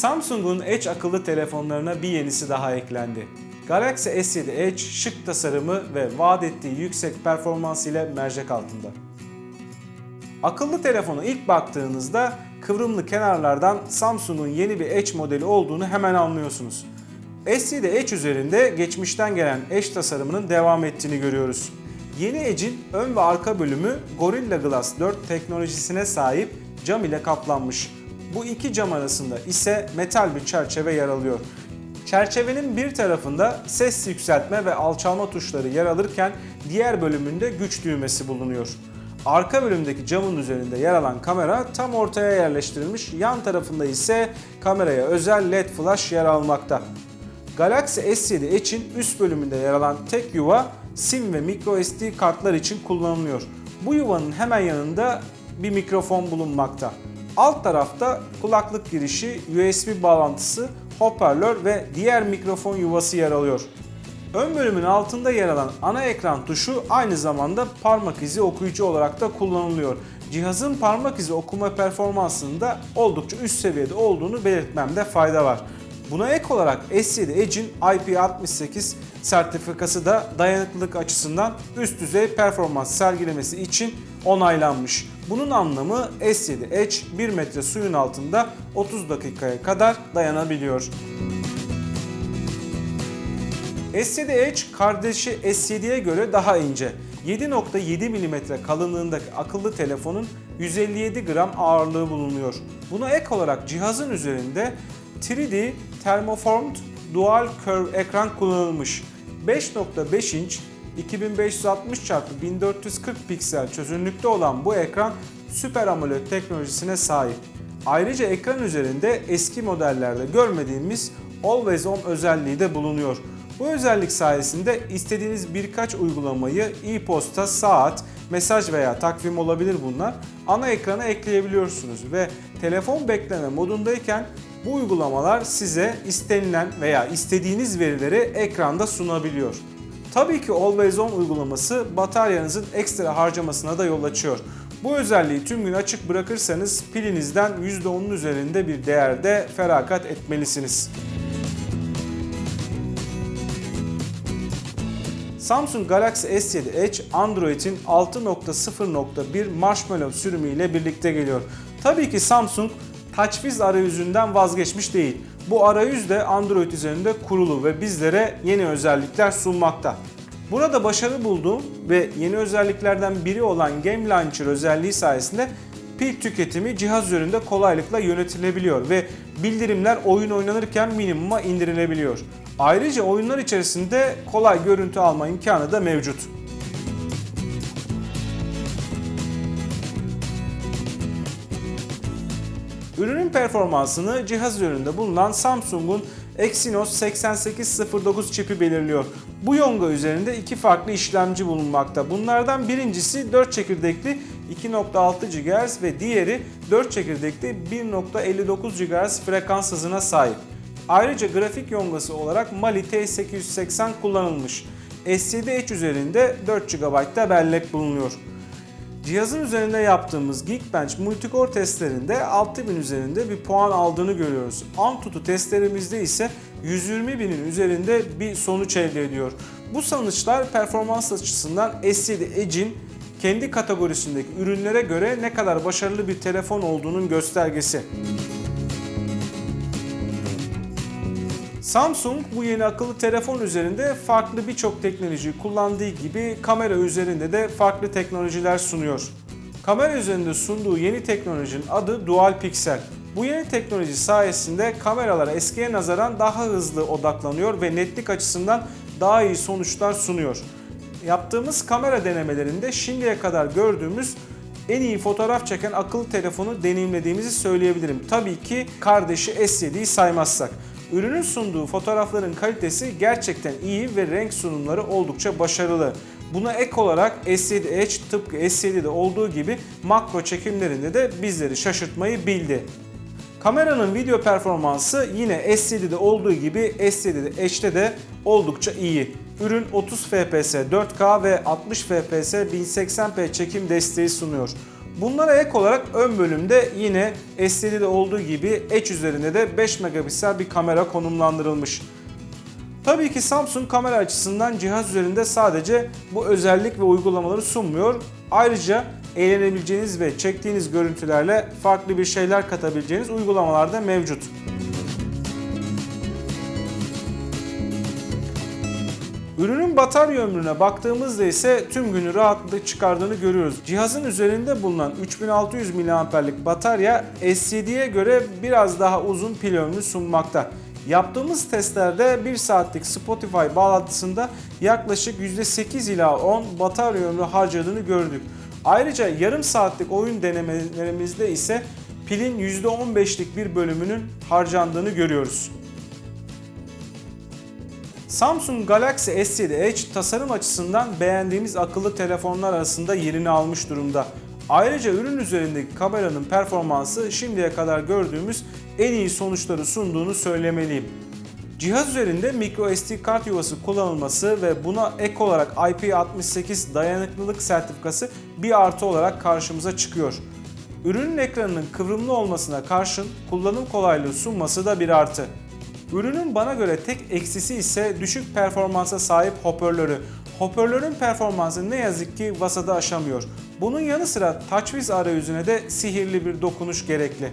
Samsung'un Edge akıllı telefonlarına bir yenisi daha eklendi. Galaxy S7 Edge şık tasarımı ve vaat ettiği yüksek performans ile mercek altında. Akıllı telefona ilk baktığınızda kıvrımlı kenarlardan Samsung'un yeni bir Edge modeli olduğunu hemen anlıyorsunuz. S7 Edge üzerinde geçmişten gelen Edge tasarımının devam ettiğini görüyoruz. Yeni Edge'in ön ve arka bölümü Gorilla Glass 4 teknolojisine sahip cam ile kaplanmış. Bu iki cam arasında ise metal bir çerçeve yer alıyor. Çerçevenin bir tarafında ses yükseltme ve alçalma tuşları yer alırken diğer bölümünde güç düğmesi bulunuyor. Arka bölümdeki camın üzerinde yer alan kamera tam ortaya yerleştirilmiş, yan tarafında ise kameraya özel LED flash yer almakta. Galaxy S7 Edge'in üst bölümünde yer alan tek yuva SIM ve microSD kartlar için kullanılıyor. Bu yuvanın hemen yanında bir mikrofon bulunmakta. Alt tarafta kulaklık girişi, USB bağlantısı, hoparlör ve diğer mikrofon yuvası yer alıyor. Ön bölümün altında yer alan ana ekran tuşu aynı zamanda parmak izi okuyucu olarak da kullanılıyor. Cihazın parmak izi okuma performansının da oldukça üst seviyede olduğunu belirtmemde fayda var. Buna ek olarak S7 Edge'in IP68 sertifikası da dayanıklılık açısından üst düzey performans sergilemesi için onaylanmış. Bunun anlamı S7 Edge 1 metre suyun altında 30 dakikaya kadar dayanabiliyor. S7 Edge kardeşi S7'ye göre daha ince. 7.7 mm kalınlığındaki akıllı telefonun 157 gram ağırlığı bulunuyor. Buna ek olarak cihazın üzerinde 3D Thermoformed Dual Curve ekran kullanılmış. 5.5 inç 2560 x 1440 piksel çözünürlükte olan bu ekran Super AMOLED teknolojisine sahip. Ayrıca ekran üzerinde eski modellerde görmediğimiz Always On özelliği de bulunuyor. Bu özellik sayesinde istediğiniz birkaç uygulamayı e-posta, saat, mesaj veya takvim olabilir bunlar ana ekrana ekleyebiliyorsunuz ve telefon bekleme modundayken bu uygulamalar size istenilen veya istediğiniz verileri ekranda sunabiliyor. Tabii ki Always On uygulaması bataryanızın ekstra harcamasına da yol açıyor. Bu özelliği tüm gün açık bırakırsanız pilinizden %10'un üzerinde bir değerde feragat etmelisiniz. Samsung Galaxy S7 Edge Android'in 6.0.1 Marshmallow sürümü ile birlikte geliyor. Tabii ki Samsung TouchWiz arayüzünden vazgeçmiş değil. Bu arayüz de Android üzerinde kurulu ve bizlere yeni özellikler sunmakta. Burada başarı bulduğum ve yeni özelliklerden biri olan Game Launcher özelliği sayesinde pil tüketimi cihaz üzerinde kolaylıkla yönetilebiliyor ve bildirimler oyun oynanırken minimuma indirilebiliyor. Ayrıca oyunlar içerisinde kolay görüntü alma imkanı da mevcut. Ürünün performansını cihaz üzerinde bulunan Samsung'un Exynos 8809 çipi belirliyor. Bu yonga üzerinde iki farklı işlemci bulunmakta. Bunlardan birincisi 4 çekirdekli 2.6 GHz ve diğeri 4 çekirdekli 1.59 GHz frekans hızına sahip. Ayrıca grafik yongası olarak Mali T880 kullanılmış. S7 Edge üzerinde 4 GB bellek bulunuyor. Cihazın üzerinde yaptığımız Geekbench Multicore testlerinde 6000 üzerinde bir puan aldığını görüyoruz. Antutu testlerimizde ise 120 binin üzerinde bir sonuç elde ediyor. Bu sonuçlar performans açısından S7 Edge'in kendi kategorisindeki ürünlere göre ne kadar başarılı bir telefon olduğunun göstergesi. Samsung bu yeni akıllı telefon üzerinde farklı birçok teknolojiyi kullandığı gibi kamera üzerinde de farklı teknolojiler sunuyor. Kamera üzerinde sunduğu yeni teknolojinin adı Dual Pixel. Bu yeni teknoloji sayesinde kameralar eskiye nazaran daha hızlı odaklanıyor ve netlik açısından daha iyi sonuçlar sunuyor. Yaptığımız kamera denemelerinde şimdiye kadar gördüğümüz en iyi fotoğraf çeken akıllı telefonu deneyimlediğimizi söyleyebilirim. Tabii ki kardeşi S7'yi saymazsak. Ürünün sunduğu fotoğrafların kalitesi gerçekten iyi ve renk sunumları oldukça başarılı. Buna ek olarak S7 Edge tıpkı S7'de olduğu gibi makro çekimlerinde de bizleri şaşırtmayı bildi. Kameranın video performansı yine S7'de olduğu gibi S7'de Edge'de de oldukça iyi. Ürün 30 fps 4K ve 60 fps 1080p çekim desteği sunuyor. Bunlara ek olarak ön bölümde yine S7'de olduğu gibi Edge üzerinde de 5 megapiksel bir kamera konumlandırılmış. Tabii ki Samsung kamera açısından cihaz üzerinde sadece bu özellik ve uygulamaları sunmuyor. Ayrıca eğlenebileceğiniz ve çektiğiniz görüntülerle farklı bir şeyler katabileceğiniz uygulamalar da mevcut. Ürünün batarya ömrüne baktığımızda ise tüm günü rahatlıkla çıkardığını görüyoruz. Cihazın üzerinde bulunan 3600 mAh'lik batarya S7'ye göre biraz daha uzun pil ömrü sunmakta. Yaptığımız testlerde 1 saatlik Spotify bağlantısında yaklaşık %8 ila 10 batarya ömrü harcadığını gördük. Ayrıca yarım saatlik oyun denemelerimizde ise pilin %15'lik bir bölümünün harcandığını görüyoruz. Samsung Galaxy S7 Edge tasarım açısından beğendiğimiz akıllı telefonlar arasında yerini almış durumda. Ayrıca ürün üzerindeki kameranın performansı şimdiye kadar gördüğümüz en iyi sonuçları sunduğunu söylemeliyim. Cihaz üzerinde microSD kart yuvası kullanılması ve buna ek olarak IP68 dayanıklılık sertifikası bir artı olarak karşımıza çıkıyor. Ürünün ekranının kıvrımlı olmasına karşın kullanım kolaylığı sunması da bir artı. Ürünün bana göre tek eksisi ise düşük performansa sahip hoparlörü. Hoparlörün performansı ne yazık ki VASA'da aşamıyor. Bunun yanı sıra TouchWiz arayüzüne de sihirli bir dokunuş gerekli.